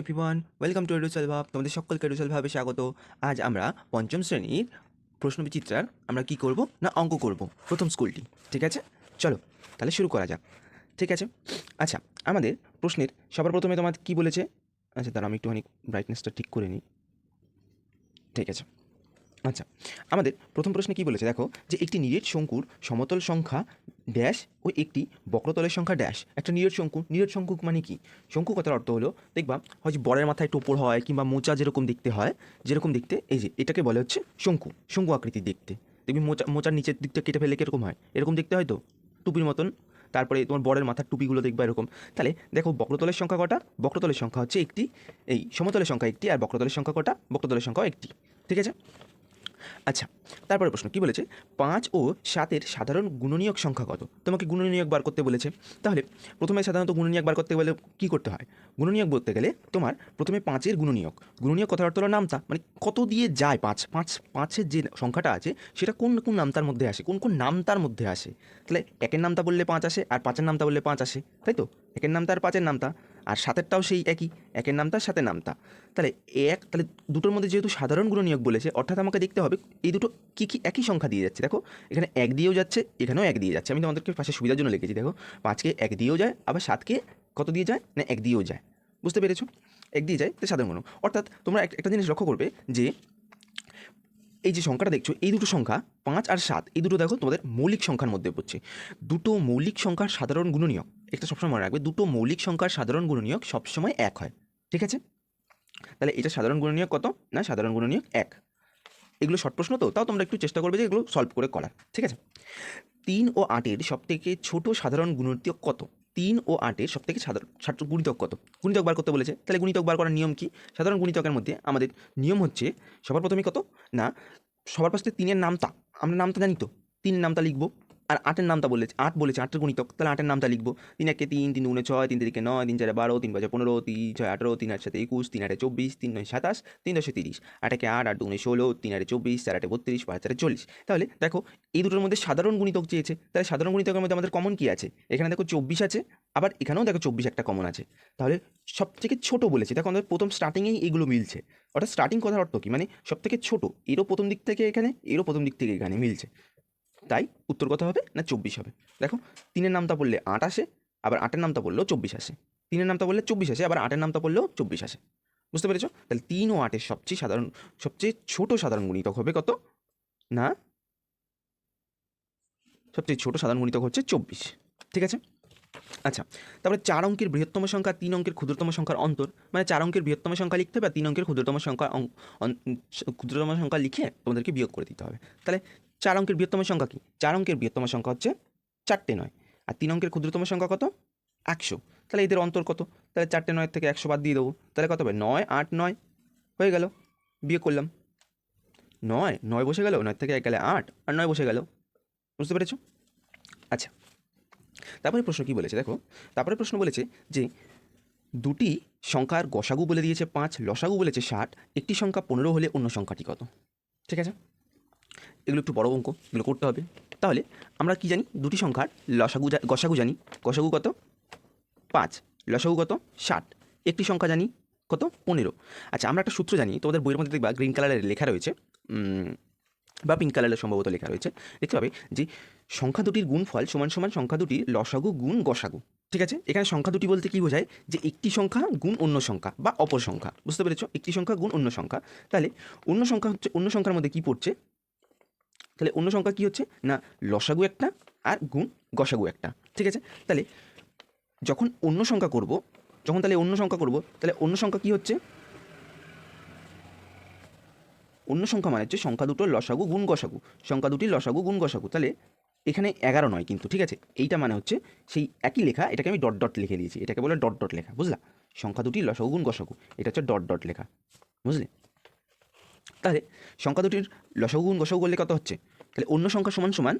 Everyone welcome to এডুসাল ভাব তোমাদের সকলকে এডুসাল ভাবে স্বাগত। আজ আমরা পঞ্চম শ্রেণির প্রশ্ন বিচিত্রার আমরা কি করব না অঙ্ক করব প্রথম স্কুলটি, ঠিক আছে? চলো, তাহলে শুরু করা যাক, ঠিক আছে? আচ্ছা আমাদের প্রশ্নের সবার প্রথমে তোমার কি বলেছে? আচ্ছা তার আমি একটুখানি ব্রাইটনেসটা ঠিক করে নিই, ঠিক আছে? আচ্ছা আমাদের প্রথম প্রশ্নে কি বলেছে? দেখো, যে একটি নিরেট শঙ্কুর সমতল সংখ্যা ড্যাশ ও একটি বক্রতলের সংখ্যা ড্যাশ একটা নিরেট শঙ্কু নিরেট শঙ্কু মানে কি? শঙ্কু কথার অর্থ হলো, দেখবা হয়তো বরের মাথায় টোপর হয় কিংবা মোচা যেরকম দেখতে হয়, যেরকম দেখতে, এই যে, এটাকে বলে হচ্ছে শঙ্কু শঙ্কু আকৃতির দেখতে। দেখবি মোচা, মোচার নিচের দিকটা কেটে ফেলে কীরকম হয়? এরকম দেখতে হয় তো? টুপির মতন। তারপরে তোমার বরের মাথার টুপিগুলো দেখবা এরকম। তাহলে দেখো, বক্রতলের সংখ্যা কটা? বক্রতলের সংখ্যা হচ্ছে একটি, এই সমতলের সংখ্যা একটি আর বক্রতলের সংখ্যা কটা? বক্রতলের সংখ্যাও একটি। ঠিক আছে? আচ্ছা তারপরে প্রশ্ন, কি বলেছে? পাঁচ ও সাতের সাধারণ গুণনীয়ক সংখ্যা কত? তোমাকে গুণনীয়ক বার করতে বলেছে। তাহলে প্রথমে সাধারণত গুণনীয়ক বার করতে গেলে কী করতে হয়? গুণনীয়ক বলতে গেলে তোমার প্রথমে পাঁচের গুণনীয়ক। গুণনীয়ক কথার অর্থ হলো নামতা মানে কত দিয়ে যায় পাঁচ? পাঁচ, পাঁচের যে সংখ্যাটা আছে, সেটা কোন কোন নামতার মধ্যে আসে? কোন কোন নামতার মধ্যে আসে? তাহলে একের নামতা বললে পাঁচ আসে, আর পাঁচের নামতা বললে পাঁচ আসে, তাই তো? একের নামতা আর পাঁচের নামতা। আর সাতেরটাও সেই একই, একের নামতা সাথে নামতা। তাহলে এক, তাহলে দুটোর মধ্যে যেহেতু সাধারণ গুণনীয়ক বলেছে, অর্থাৎ আমাকে দেখতে হবে এই দুটো কী কী একই সংখ্যা দিয়ে যাচ্ছে। দেখো, এখানে এক দিয়েও যাচ্ছে, এখানেও এক দিয়ে যাচ্ছে। আমি তোমাদেরকে পাশে সুবিধার জন্য লিখেছি, দেখো, পাঁচকে এক দিয়েও যায়, আবার সাতকে কত দিয়ে যায়? না, এক দিয়েও যায়। বুঝতে পেরেছ? এক দিয়ে যায় তো সাধারণ গুণ। অর্থাৎ তোমরা একটা জিনিস লক্ষ্য করবে যে এই যে সংখ্যাটা দেখছ, এই দুটো সংখ্যা পাঁচ আর সাত, এই দুটো দেখো তোমাদের মৌলিক সংখ্যার মধ্যে পড়ছে। দুটো মৌলিক সংখ্যার সাধারণ গুণনীয়ক, একটা সবসময় মনে রাখবে, দুটো মৌলিক সংখ্যার সাধারণ গুণনীয়ক সবসময় এক হয়, ঠিক আছে? তাহলে এটা সাধারণ গুণনীয়ক কত? না, সাধারণ গুণনীয়ক এক। এগুলো শর্ট প্রশ্ন তো, তাও তোমরা একটু চেষ্টা করবে যে এগুলো সলভ করে করার, ঠিক আছে? তিন ও আটের সবথেকে ছোট সাধারণ গুণিতক কত? তিন ও আটের সব থেকে সাধারণ গুণিতক কত? গুণিতক বার করতে বলেছে। তাহলে গুণিতক বার করার নিয়ম কি? সাধারণ গুণিতকের মধ্যে আমাদের নিয়ম হচ্ছে সবার প্রথমে কত? না, সবার পাশে তিনের নামতা। আমরা নামতা জানি তো। তিন নামতা লিখব। আর আটের নামটা বলেছে, আট বলেছে, আটের গুণিতক। তাহলে আটের নামটা লিখব। তিন একে তিন তিন দুগুণে ছয়, তিন তিরিকে নয়, তিন চারে বারো, তিন পাঁচে পনেরো, তিন ছয় আঠারো, তিন আট সাথে একুশ, তিন আটে চব্বিশ, তিন নয় সাতাশ, তিন দশে তিরিশ। আট একে আট আট দুগুণে ষোলো, তিন আটে চব্বিশ, চার আটে বত্রিশ, পাঁচ চারে চল্লিশ। তাহলে দেখো, এই দুটোর মধ্যে সাধারণ গুণিতক চেয়েছে। তাহলে সাধারণ গুণিতকের মধ্যে আমাদের কমন কী আছে? এখানে দেখো চব্বিশ আছে, আবার এখানেও দেখো চব্বিশ একটা কমন আছে। তাহলে সব থেকে ছোটো বলেছে, দেখো আমাদের প্রথম স্টার্টিংয়েই এইগুলো মিলছে। অর্থাৎ স্টার্টিং কথার অর্থ কি? মানে সব থেকে ছোটো, এরও প্রথম দিক থেকে এখানে, এরও প্রথম দিক থেকে এখানে মিলছে। তাই উত্তর কত হবে? না, চব্বিশ হবে। দেখো, তিনের নামটা বললে আট আসে, আবার আটের নামটা বললেও চব্বিশ আসে। তিনের নামটা বললে চব্বিশ আসে, আবার আটের নামটা বললেও চব্বিশ আসে। বুঝতে পেরেছ? তাহলে তিন ও আটের সবচেয়ে সাধারণ, সবচেয়ে ছোট সাধারণ গুণিতক হবে কত? না? সবচেয়ে ছোট সাধারণ গুণিতক হচ্ছে চব্বিশ। ঠিক আছে? আচ্ছা তারপরে চার অঙ্কের বৃহত্তম সংখ্যা, তিন অঙ্কের ক্ষুদ্রতম সংখ্যার অন্তর মানে চার অঙ্কের বৃহত্তম সংখ্যা লিখতে হবে, আর তিন অঙ্কের ক্ষুদ্রতম সংখ্যা ক্ষুদ্রতম সংখ্যা লিখে তোমাদেরকে বিয়োগ করে দিতে হবে। তাহলে চার অঙ্কের বৃহত্তম সংখ্যা কি? চার অঙ্কের বৃহত্তম সংখ্যা হচ্ছে চারটে নয়। আর তিন অঙ্কের ক্ষুদ্রতম সংখ্যা কত? একশো। তাহলে এদের অন্তর কত? তাহলে চারটে নয় থেকে একশো বাদ দিয়ে দেবো। তাহলে কত হবে? নয়, আট, নয়। হয়ে গেল। বিয়ে করলাম। নয় নয় বসে গেল। নয় থেকে এক গেলে আট, আর নয় বসে গেল। বুঝতে পেরেছ? আচ্ছা। তারপরে প্রশ্ন কি বলেছে? দেখো। তারপরে প্রশ্ন বলেছে যে, দুটি সংখ্যার গসাগু বলে দিয়েছে পাঁচ, লসাগু বলেছে ষাট। একটি সংখ্যা পনেরো হলে অন্য সংখ্যাটি কত? ঠিক আছে? এগুলো একটু বড় অঙ্ক, এগুলো করতে হবে। তাহলে আমরা কি জানি? দুটি সংখ্যার লসাগু গসাগু জানি। গসাগু কত? পাঁচ। লসাগু কত? ষাট। একটি সংখ্যা জানি কত? পনেরো। আচ্ছা আমরা একটা সূত্র জানি, তোমাদের বইয়ের মধ্যে দেখবা, গ্রিন কালারের লেখা রয়েছে বা পিঙ্ক কালারের সম্ভবত লেখা রয়েছে। দেখতে পাবে যে সংখ্যা দুটির গুণফল সমান সমান সংখ্যা দুটির লসাগু গুণ গসাগু। ঠিক আছে? এখানে সংখ্যা দুটি বলতে কি বোঝায়? যে একটি সংখ্যা গুণ অন্য সংখ্যা বা অপর সংখ্যা। বুঝতে পেরেছ? একটি সংখ্যা গুণ অন্য সংখ্যা। তাহলে অন্য সংখ্যা হচ্ছে, অন্য সংখ্যার মধ্যে কি পড়ছে? তাহলে অন্য সংখ্যা কি হচ্ছে? না, লসাগু একটা আর গুণ গসাগু একটা। ঠিক আছে? তাহলে যখন অন্য সংখ্যা করব, যখন তাহলে অন্য সংখ্যা করব, তাহলে অন্য সংখ্যা কি হচ্ছে? অন্য সংখ্যা মানে হচ্ছে সংখ্যা দুটোর লসাগু গুণ গসাগু। সংখ্যা দুটির লসাগু গুণ গসাগু। তাহলে এখানে এগারো নয় কিন্তু, ঠিক আছে? এইটা মানে হচ্ছে সেই একই লেখা, এটাকে আমি ডট ডট লিখে দিয়েছি। এটাকে বলে ডট ডট লেখা, বুঝলা? সংখ্যা দুটি লসাগু গুণ গসাগু। এটা হচ্ছে ডট ডট লেখা, বুঝলে? তাহলে সংখ্যা দুটির লসাগু গুণ গসাগু করলে কত হচ্ছে? তাহলে অন্য সংখ্যা সমান সমান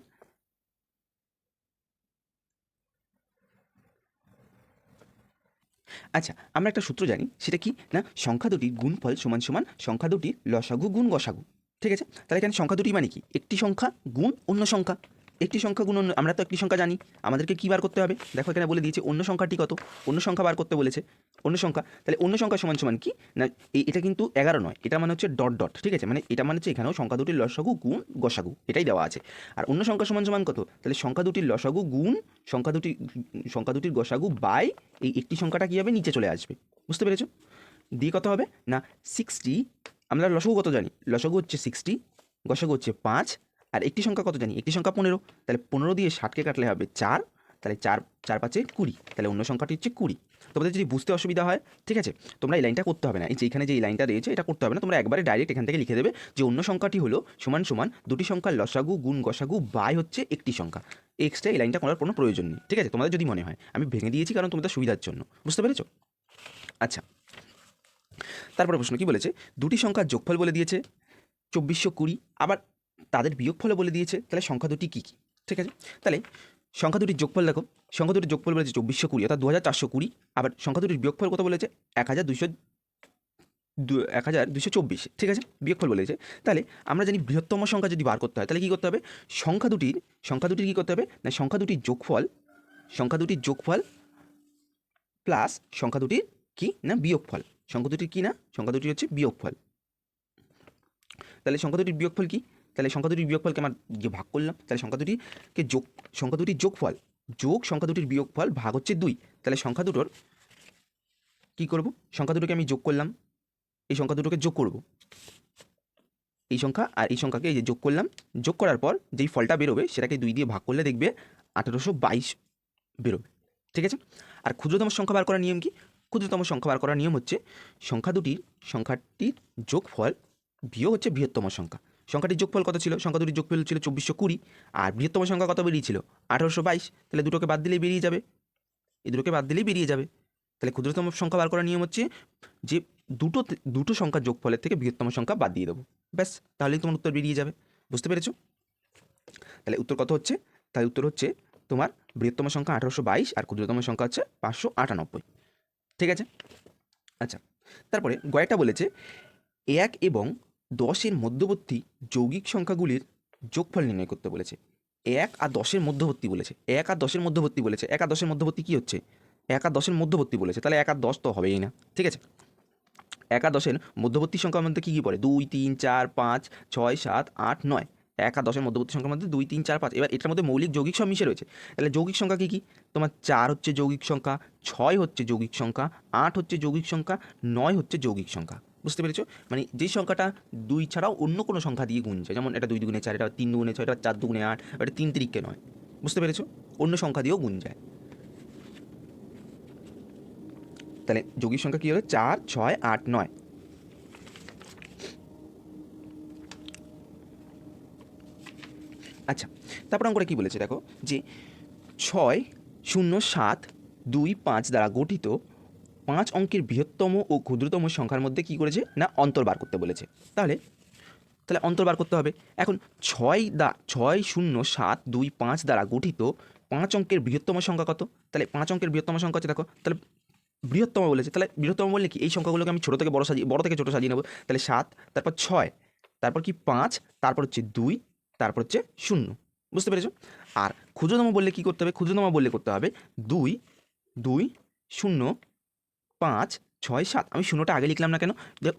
আচ্ছা আমরা একটা সূত্র জানি, সেটা কি? না, সংখ্যা দুটির গুণফল সমান সমান সংখ্যা দুটির লসাগু গুণ গসাগু। ঠিক আছে? তাহলে এখানে সংখ্যা দুটি মানে কি? একটি সংখ্যা গুণ অন্য সংখ্যা। একটি সংখ্যা গুণ অন্য, আমরা তো একটি সংখ্যা জানি। আমাদেরকে কী বার করতে হবে? দেখো এখানে বলে দিয়েছে, অন্য সংখ্যাটি কত? অন্য সংখ্যা বার করতে বলেছে। অন্য সংখ্যা, তাহলে অন্য সংখ্যা সমান সমান কি? না এটা কিন্তু এগারো নয়, এটা মানে হচ্ছে ডট ডট, ঠিক আছে? মানে এটা মানে হচ্ছে এখানেও সংখ্যা দুটির লসাগু গুণ গসাগু, এটাই দেওয়া আছে। আর অন্য সংখ্যা সমান সমান কত? তাহলে সংখ্যা দুটির লসাগু গুণ, সংখ্যা দুটি, সংখ্যা দুটির গসাগু বাই এই একটি সংখ্যাটা কী হবে? নিচে চলে আসবে। বুঝতে পেরেছ? দিয়ে কত হবে? না সিক্সটি আমরা লসাগু কত জানি? লসাগু হচ্ছে সিক্সটি গসাগু হচ্ছে পাঁচ, আর একটি সংখ্যা কত জানি? একটি সংখ্যা পনেরো, তাহলে পনেরো দিয়ে ষাটকে কাটলে হবে চার, তাহলে চার চার পাঁচে কুড়ি, তাহলে অন্য সংখ্যাটি হচ্ছে কুড়ি। তোমাদের যদি বুঝতে অসুবিধা হয়, ঠিক আছে? তোমরা এই লাইনটা করতে হবে না। এই যে এখানে যে এই লাইনটা রয়েছে এটা করতে হবে না। তোমরা একবারে ডাইরেক্ট এখান থেকে লিখে দেবে যে অন্য সংখ্যাটি হলো সমান সমান দুটি সংখ্যার লসাগু গুণ গসাগু বাই হচ্ছে একটি সংখ্যা। এক্সট্রা এই লাইনটা করার কোনো প্রয়োজন নেই, ঠিক আছে? তোমাদের যদি মনে হয়। আমি ভেঙে দিয়েছি কারণ তোমাদের সুবিধার জন্য। বুঝতে পেরেছ? আচ্ছা। তারপরে প্রশ্ন, কি বলেছে? দুটি সংখ্যার যোগফল বলে দিয়েছে, চব্বিশশো কুড়ি। আবার তাদের বিয়োগফলও বলে দিয়েছে। তাহলে সংখ্যা দুটি কী কী? ঠিক আছে? তাহলে সংখ্যা দুটির যোগফল দেখো সংখ্যা দুটির যোগফল বলেছে চব্বিশশো কুড়ি অর্থাৎ দু হাজার চারশো কুড়ি আবার সংখ্যা দুটির বিয়োগফল কত বলেছে এক হাজার দুশো দু- এক হাজার দুশো চব্বিশ ঠিক আছে বিয়োগফল বলেছে তাহলে আমরা জানি বৃহত্তম সংখ্যা যদি বার করতে হয় তাহলে কী করতে হবে সংখ্যা দুটির সংখ্যা দুটির কী করতে হবে না সংখ্যা দুটির যোগফল সংখ্যা দুটির যোগফল প্লাস সংখ্যা দুটির কি না বিয়োগফল সংখ্যা দুটির কি না সংখ্যা দুটি হচ্ছে বিয়োগফল তাহলে সংখ্যা দুটির বিয়োগফল কি তাহলে সংখ্যা দুটির বিয়োগফলকে আমার যে ভাগ করলাম, তাহলে সংখ্যা দুটিকে যোগ, সংখ্যা দুটির যোগফল, যোগ সংখ্যা দুটির বিয়োগফল ভাগ হচ্ছে দুই। তাহলে সংখ্যা দুটোর কী করব? সংখ্যা দুটোকে আমি যোগ করলাম, এই সংখ্যা দুটোকে যোগ করব। এই সংখ্যা আর এই সংখ্যাকে এই যে যোগ করলাম, যোগ করার পর যেই ফলটা বেরোবে সেটাকে দুই দিয়ে ভাগ করলে দেখবে আঠেরোশো বাইশ বেরোবে। ঠিক আছে? আর ক্ষুদ্রতম সংখ্যা বার করার নিয়ম কি? ক্ষুদ্রতম সংখ্যা বার করার নিয়ম হচ্ছে সংখ্যা দুটির, সংখ্যাটির যোগফল বিয়োগ হচ্ছে বৃহত্তম সংখ্যা। সংখ্যাটির যোগফল কত ছিল? সংখ্যা দুটির যোগফল ছিল চব্বিশশো কুড়ি, আর বৃহত্তম সংখ্যা কত বেরিয়েছিল আঠারোশো বাইশ। তাহলে দুটোকে বাদ দিলেই বেরিয়ে যাবে। এই দুটোকে বাদ দিলেই বেরিয়ে যাবে। তাহলে ক্ষুদ্রতম সংখ্যা বার করার নিয়ম হচ্ছে যে দুটো দুটো সংখ্যার যোগফলের থেকে বৃহত্তম সংখ্যা বাদ দিয়ে দেবো। ব্যাস, তাহলেই তোমার উত্তর বেরিয়ে যাবে। বুঝতে পেরেছ? তাহলে উত্তর কত হচ্ছে? তাই উত্তর হচ্ছে তোমার বৃহত্তম সংখ্যা আঠারোশো বাইশ, আর ক্ষুদ্রতম সংখ্যা হচ্ছে পাঁচশো আটানব্বই। ঠিক আছে? আচ্ছা তারপরে গয়টা বলেছে এক এবং দশের মধ্যবর্তী যৌগিক সংখ্যাগুলির যোগফল নির্ণয় করতে বলেছে। এক আর দশের মধ্যবর্তী বলেছে। এক আর দশের মধ্যবর্তী বলেছে। এক আর দশের মধ্যবর্তী কী হচ্ছে? এক আর দশের মধ্যবর্তী বলেছে। তাহলে এক আর দশ তো হবেই না। ঠিক আছে? এক আর দশের মধ্যবর্তী সংখ্যার মধ্যে কী কী পড়ে? দুই, তিন, চার, পাঁচ, ছয়, সাত, আট, নয়। এক আর দশের মধ্যবর্তী সংখ্যার মধ্যে দুই, তিন, চার, পাঁচ। এবার এটার মধ্যে মৌলিক যৌগিক সব মিশে রয়েছে। তাহলে যৌগিক সংখ্যা কী কী? তোমার চার হচ্ছে যৌগিক সংখ্যা, ছয় হচ্ছে যৌগিক সংখ্যা, আট হচ্ছে যৌগিক সংখ্যা, নয় হচ্ছে যৌগিক সংখ্যা। বুঝতে পেরেছ? মানে যে সংখ্যাটা দুই ছাড়াও অন্য কোনো সংখ্যা দিয়ে যায় যেমন এটা দুই দুগুণে চার, এটা তিন দুগুণে ছয়, এটা চার দুগুণে আট, এটা তিন তিরিককে নয়, বুঝতে পেরেছ? অন্য সংখ্যা দিয়েও গুণ যায়। তাহলে যোগীর সংখ্যা কী হলো চার, ছয়, আট, নয়। আচ্ছা তারপর অঙ্কটা কী বলেছে দেখো? যে ছয়, শূন্য, সাত, দুই, পাঁচ দ্বারা গঠিত পাঁচ অঙ্কের বৃহত্তম ও ক্ষুদ্রতম সংখ্যার মধ্যে কী করেছে? না, অন্তর বার করতে বলেছে। তাহলে তাহলে অন্তর বার করতে হবে। এখন ছয় দা, ছয় শূন্য সাত দুই পাঁচ দ্বারা গঠিত পাঁচ অঙ্কের বৃহত্তম সংখ্যা কত? তাহলে পাঁচ অঙ্কের বৃহত্তম সংখ্যা হচ্ছে, দেখো, তাহলে বৃহত্তম বলেছে। তাহলে বৃহত্তম বললে কি? এই সংখ্যাগুলোকে আমি ছোটো থেকে বড় সাজিয়ে, বড় থেকে ছোটো সাজিয়ে নেব। তাহলে সাত, তারপর ছয়, তারপর কি পাঁচ, তারপর হচ্ছে দুই, তারপর হচ্ছে শূন্য। বুঝতে পেরেছ? আর ক্ষুদ্রতম বললে কি করতে হবে? ক্ষুদ্রতম বললে করতে হবে দুই দুই শূন্য পাঁচ, ছয়, সাত, আমি শূন্যটা আগে লিখলাম না কেন?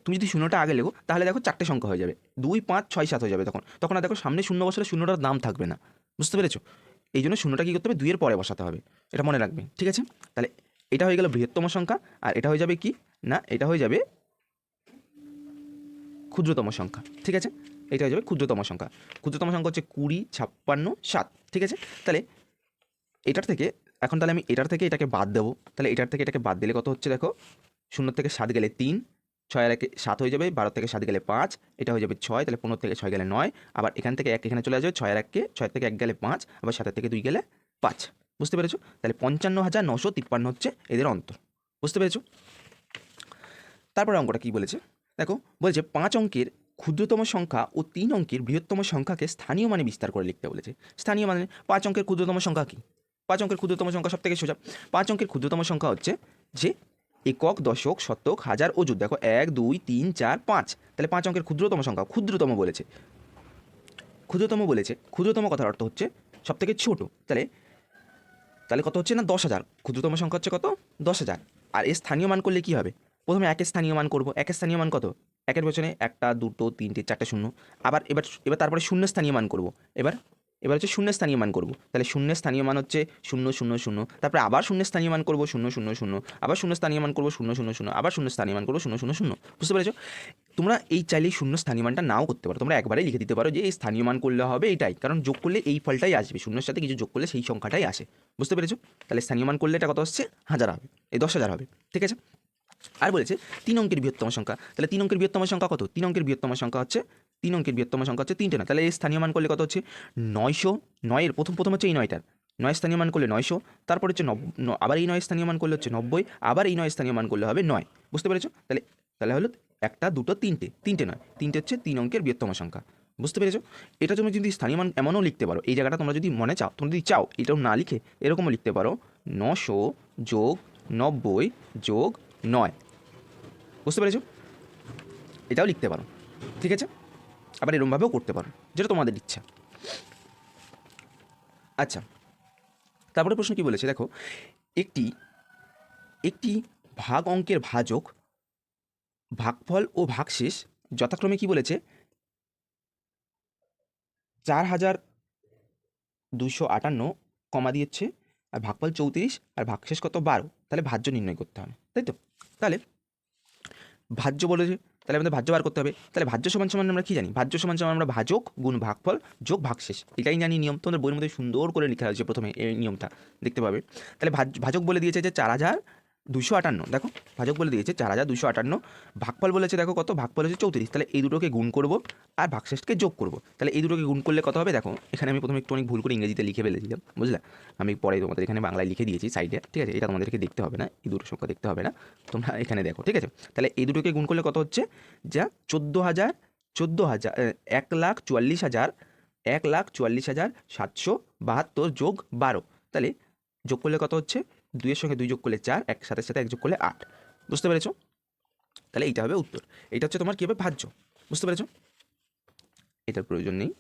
তুমি যদি শূন্যটা আগে লেখো, তাহলে দেখো চারটে সংখ্যা হয়ে যাবে। দুই, পাঁচ, ছয়, সাত হয়ে যাবে তখন। তখন আর দেখো সামনে শূন্য বসালে শূন্যটার দাম থাকবে না। বুঝতে পেরেছ? এই জন্য শূন্যটা কী করতে হবে? দুইয়ের পরে বসাতে হবে। এটা মনে রাখবে, ঠিক আছে? তাহলে এটা হয়ে গেল বৃহত্তম সংখ্যা, আর এটা হয়ে যাবে কি? না, এটা হয়ে যাবে ক্ষুদ্রতম সংখ্যা, ঠিক আছে? এটা হয়ে যাবে ক্ষুদ্রতম সংখ্যা। ক্ষুদ্রতম সংখ্যা হচ্ছে কুড়ি, ছাপ্পান্ন, সাত, ঠিক আছে? তাহলে এটার থেকে এখন তাহলে আমি এটার থেকে এটাকে বাদ দেবো। তাহলে এটার থেকে এটাকে বাদ দিলে কত হচ্ছে দেখো? শূন্য থেকে সাত গেলে তিন, ছয় একে সাত হয়ে যাবে, বারো থেকে সাত গেলে পাঁচ, এটা হয়ে যাবে ছয়, তাহলে পনেরো থেকে ছয় গেলে নয়, আবার এখান থেকে এক এখানে চলে আসবে, ছয় এককে, ছয় থেকে এক গেলে পাঁচ, আবার সাতের থেকে দুই গেলে পাঁচ। বুঝতে পেরেছ? তাহলে পঞ্চান্ন হাজার নশো তিপ্পান্ন হচ্ছে এদের অন্তর। বুঝতে পেরেছ? তারপরে অঙ্কটা কী বলেছে? দেখো, বলছে পাঁচ অঙ্কের ক্ষুদ্রতম সংখ্যা ও তিন অঙ্কের বৃহত্তম সংখ্যাকে স্থানীয় মানে বিস্তার করে লিখতে বলেছে। স্থানীয় মানে পাঁচ অঙ্কের ক্ষুদ্রতম সংখ্যা কী? পাঁচ অঙ্কের ক্ষুদ্রতম সংখ্যা সব থেকে সোজা। পাঁচ অঙ্কের ক্ষুদ্রতম সংখ্যা হচ্ছে যে একক, দশক, শতক, হাজার, অযুত। দেখো, এক, দুই, তিন, চার, পাঁচ। তাহলে পাঁচ অঙ্কের ক্ষুদ্রতম সংখ্যা, ক্ষুদ্রতম বলেছে। ক্ষুদ্রতম বলেছে। ক্ষুদ্রতম কথার অর্থ হচ্ছে সব থেকে ছোটো। তাহলে তাহলে কত হচ্ছে না? দশ হাজার। ক্ষুদ্রতম সংখ্যা হচ্ছে কত? দশ হাজার। আর এর স্থানীয় মান করলে কী হবে? প্রথমে একের স্থানীয় মান করব। একের স্থানীয় মান কত? একের পেছনে একটা, দুটো, তিনটে, চারটে, শূন্য। আবার এবার এবার তারপরে শূন্য স্থানীয় মান করব। এবার এবার হচ্ছে শূন্য স্থানীয় মান করব। তাহলে শূন্য স্থানীয় মান হচ্ছে শূন্য শূন্য শূন্য। তারপরে আবার শূন্য স্থানীয় মান করব, শূন্য শূন্য শূন্য। আবার শূন্য স্থানীয় মান করব, শূন্য শূন্য শূন্য। আবার শূন্য স্থানীয় মান করব, শূন্য শূন্য শূন্য। বুঝতে পেরেছ? তোমরা এই চাইলেই শূন্য স্থানীয় মানটা নাও করতে পারো। তোমরা একবারেই লিখে দিতে পারো যে এই স্থানীয় মান করলে হবে এটাই। কারণ যোগ করলে এই ফলটাই আসবে। শূন্যের সাথে কিছু যোগ করলে সেই সংখ্যাটাই আসে। বুঝতে পেরেছ? তাহলে স্থানীয় মান করলে এটা কত হচ্ছে হাজার হবে। এই দশ হাজার হবে। ঠিক আছে? আর বলেছে, তিন অঙ্কের বৃহত্তম সংখ্যা। তাহলে তিন অঙ্কের বৃহত্তম সংখ্যা কত? তিন অঙ্কের বৃহত্তম সংখ্যা হচ্ছে তিন অঙ্কের বৃহত্তম সংখ্যা হচ্ছে তিনটে না। তাহলে এই স্থানীয় মান করলে কত হচ্ছে? নয়শো নয়ের প্রথম প্রথম হচ্ছে এই নয়টার। নয় স্থানীয় মান করলে নয়শো, তারপর হচ্ছে আবার এই নয় স্থানীয় মান করলে হচ্ছে নব্বই, আবার এই নয় স্থানীয় মান করলে হবে নয়। বুঝতে পেরেছ? তাহলে তাহলে হলো একটা, দুটো, তিনটে। তিনটে নয়, তিনটে হচ্ছে তিন অঙ্কের বৃহত্তম সংখ্যা। বুঝতে পেরেছ? এটা তুমি যদি স্থানীয় মান এমনও লিখতে পারো, এই জায়গাটা তোমরা যদি মনে চাও, তোমরা যদি চাও, এটাও না লিখে এরকমও লিখতে পারো, নশো যোগ নব্বই যোগ নয়। বুঝতে পেরেছ? এটাও লিখতে পারো। ঠিক আছে? আবার এরমভাবেও করতে পারো, যেটা তোমাদের ইচ্ছা। আচ্ছা তারপরে প্রশ্ন কি বলেছে? দেখো, একটি একটি ভাগ অঙ্কের ভাজক, ভাগফল ও ভাগশেষ যথাক্রমে কি বলেছে? চার হাজার দুশো আটান্ন কমা দিয়েছে, আর ভাগফল চৌত্রিশ, আর ভাগশেষ কত বারো? তাহলে ভাজ্য নির্ণয় করতে হবে, তাই তো? তাহলে ভাজ্য বলেছে তাহলে আমাদের ভাজ্য বার করতে হবে। তাহলে ভাজ্য সমান সমান আমরা কি জানি? ভাজ্য সমান সমান আমরা ভাজক গুণ ভাগফল যোগ ভাগশেষ। এটাই জানি নিয়ম। তোমাদের বইয়ের মধ্যে সুন্দর করে লেখা হয়েছে প্রথমে এই নিয়মটা। দেখতে পাবে। তাহলে ভাজ, ভাজক বলে দিয়েছে যে চার হাজার দুশো আটান্ন, দেখো, ভাজক বলে দিয়েছে, চার হাজার দুশো আটান্ন, ভাগফল বলেছে, দেখো কত? ভাগফল হচ্ছে চৌত্রিশ, তাহলে এই দুটোকে গুণ করব আর ভাগশেষকে যোগ করব। তাহলে এই দুটোকে গুণ করলে কত হবে? দেখো, এখানে আমি প্রথমে একটু অনেক ভুল করে ইংরেজিতে লিখে ফেলেছিলাম, বুঝলে? আমি পরে তোমাদের এখানে বাংলায় লিখে দিয়েছি সাইডে, ঠিক আছে? এটা তোমাদেরকে দেখতে হবে না, এই দুটো সংখ্যা দেখতে হবে না, তোমরা এখানে দেখো, ঠিক আছে? তাহলে এই দুটোকে গুণ করলে কত হচ্ছে? যা চোদ্দ হাজার চোদ্দ হাজার এক লাখ চুয়াল্লিশ হাজার, এক লাখ চুয়াল্লিশ হাজার সাতশো বাহাত্তর যোগ বারো, তাহলে যোগ করলে কত হচ্ছে? দুইয়ের সঙ্গে দুই যোগ করলে চার এক সাথে সাথে এক যোগ করলে আট। বুঝতে পেরেছ? তাহলে এইটা হবে উত্তর। এটা হচ্ছে তোমার কী হবে? ভাজ্য। বুঝতে পেরেছ? এটার প্রয়োজন নেই।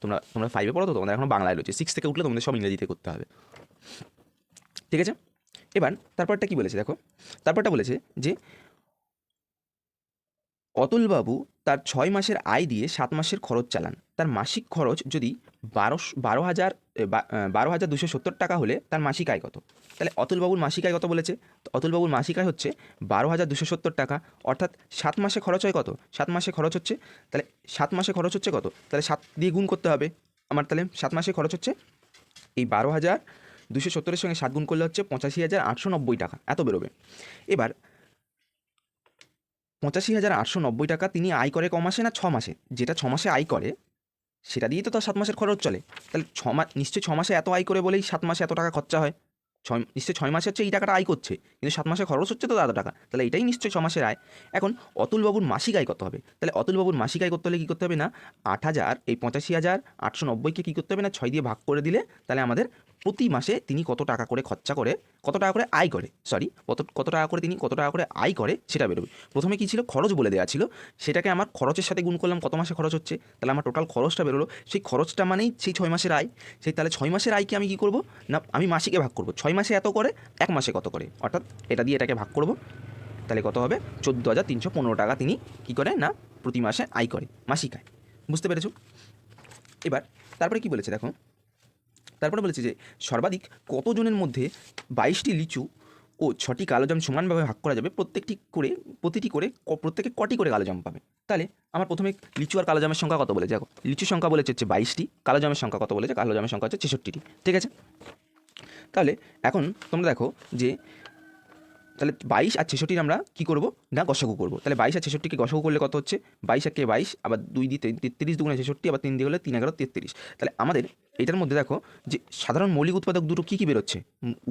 তোমরা তোমরা ফাইভে পড়ো তো, তোমাদের এখন বাংলায় রয়েছে। সিক্স থেকে উঠলে তোমাদের সব ইংরেজিতে করতে হবে। ঠিক আছে? এবার, তারপরটা কি বলেছে দেখো? তারপরটা বলেছে যে অতুলবাবু তার ছয় মাসের আয় দিয়ে সাত মাসের খরচ চালান। তার মাসিক খরচ যদি বারো বারো হাজার বারো হাজার দুশো সত্তর টাকা হলে তার মাসিক আয় কত? তাহলে অতুলবাবুর মাসিক আয় কত বলেছে? তো অতুলবাবুর মাসিক আয় হচ্ছে বারো হাজার দুশো সত্তর টাকা, অর্থাৎ সাত মাসে খরচ হয় কত? সাত মাসে খরচ হচ্ছে, তাহলে সাত মাসে খরচ হচ্ছে কত? তাহলে সাত দিয়ে গুণ করতে হবে। আমার তাহলে সাত মাসে খরচ হচ্ছে, এই বারো হাজার দুশো সত্তরের সঙ্গে সাত গুণ করলে হচ্ছে পঁচাশি হাজার আটশো নব্বই টাকা। এত বেরোবে। এবার পঁচাশি হাজার আটশো নব্বই টাকা তিনি আয় করে ক মাসে না ছ মাসে যেটা ছ মাসে আয় করে, সেটা দিয়েই তো তার সাত মাসের খরচ চলে। তাহলে ছ মাস নিশ্চয়ই ছ মাসে এত আয় করে বলেই সাত মাসে এত টাকা খরচা হয়। ছয়, নিশ্চয়ই ছয় মাসে হচ্ছে এই টাকাটা আয় করছে, কিন্তু সাত মাসে খরচ হচ্ছে তো এত টাকা। তাহলে এটাই নিশ্চয়ই ছ মাসের আয়। এখন অতুলবাবুর মাসিক আয় কত হবে? তাহলে অতুলবাবুর মাসিক আয় করতে হলে কী করতে হবে না? আট হাজার, এই পঁচাশি হাজার আটশো নব্বইকে কী করতে হবে না? ছয় দিয়ে ভাগ করে দিলে তাহলে আমাদের প্রতি মাসে তিনি কত টাকা করে খরচা করে, কত টাকা করে আয় করে সরি কত কত টাকা করে তিনি কত টাকা করে আয় করে সেটা বেরোবে। প্রথমে কী ছিল? খরচ বলে দেওয়া ছিল। সেটাকে আমার খরচের সাথে গুণ করলাম, কত মাসে খরচ হচ্ছে? তাহলে আমার টোটাল খরচটা বেরোলো। সেই খরচটা মানেই সেই ছয় মাসের আয়। সেই তাহলে ছয় মাসের আয়কে আমি কী করব? না, আমি মাসিকে ভাগ করব। ছয় মাসে এত করে, এক মাসে কত করে? অর্থাৎ এটা দিয়ে এটাকে ভাগ করব। তাহলে কত হবে? চোদ্দ হাজার তিনশো পনেরো টাকা তিনি কী করে? না, প্রতি মাসে আয় করে, মাসিক আয়। বুঝতে পেরেছ? এবার, তারপরে কি বলেছে দেখো? তারপরে বলেছে যে সর্বাধিক কতজনের মধ্যে বাইশটি লিচু ও ছটি কালোজাম সমানভাবে ভাগ করা যাবে? প্রত্যেকটি করে, প্রতিটি করে ক- প্রত্যেকে কটি করে কালোজাম পাবে? তাহলে আমার প্রথমে লিচু আর কালোজামের সংখ্যা কত বলেছে? দেখো, লিচুর সংখ্যা বলেছে হচ্ছে বাইশটি, কালোজামের সংখ্যা কত বলেছে? কালোজামের সংখ্যা হচ্ছে ছেষট্টিটি, ঠিক আছে? তাহলে এখন তোমরা দেখো যে তাহলে বাইশ আর ছেষট্টির আমরা কী করব? না, গসাগু করব। তাহলে বাইশ আর ছেষট্টিকে গসাগু করলে কত হচ্ছে? বাইশ একে বাইশ, আবার দুই দিয়ে তেত্রিশ দুগুণে ছেষট্টি, আবার তিন দিয়ে হলে তিন এগারো তেত্রিশ। তাহলে আমাদের এটার মধ্যে দেখো যে সাধারণ মৌলিক উৎপাদক দুটো কী কী বেরোচ্ছে?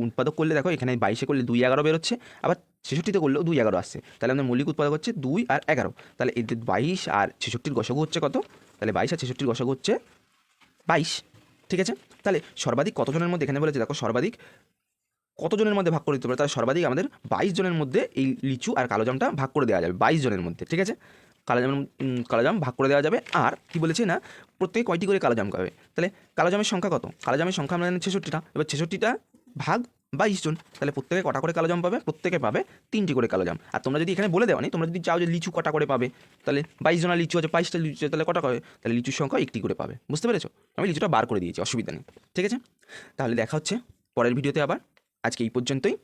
উৎপাদক করলে দেখো এখানে বাইশে করলে দুই এগারো বেরোচ্ছে, আবার ছেষট্টিতে করলেও দুই এগারো আসছে। তাহলে আমাদের মৌলিক উৎপাদক হচ্ছে দুই আর এগারো। তাহলে যে বাইশ আর ছেষট্টির গসাগু হচ্ছে কত? তাহলে বাইশ আর ছেষট্টির গসাগু হচ্ছে বাইশ। ঠিক আছে? তাহলে সর্বাধিক কতজনের মধ্যে? এখানে বলেছে দেখো সর্বাধিক কতজনের মধ্যে ভাগ করে দিতে পারে তাহলে সর্বাধিক আমাদের বাইশ জনের মধ্যে এই লিচু আর কালো জামটা ভাগ করে দেওয়া যাবে, বাইশ জনের মধ্যে। ঠিক আছে? কালোজাম কালোজাম ভাগ করে দেওয়া যাবে। আর কি বলেছে না, প্রত্যেকে কয়টি করে কালোজাম খাবে? তাহলে কালোজামের সংখ্যা কত? কালোজামের সংখ্যা আমরা জানি ছেষট্টিটা। এবার ছেষট্টিটা ভাগ বাইশ জন, তাহলে প্রত্যেকে কটা করে কালোজাম পাবে? প্রত্যেকে পাবে তিনটি করে কালোজাম। আর তোমরা যদি এখানে বলে দেওয়া নি তোমরা যদি চাও যে লিচু কটা করে পাবে, তাহলে বাইশ জনা লিচু আছে, বাইশটা লিচু তাহলে কটা করে? তাহলে লিচুর সংখ্যা একটি করে পাবে। বুঝতে পেরেছ? আমি লিচুটা বার করে দিয়েছি, অসুবিধা নেই। ঠিক আছে? তাহলে দেখা হচ্ছে পরের ভিডিওতে আবার। আজকে এই পর্যন্তই।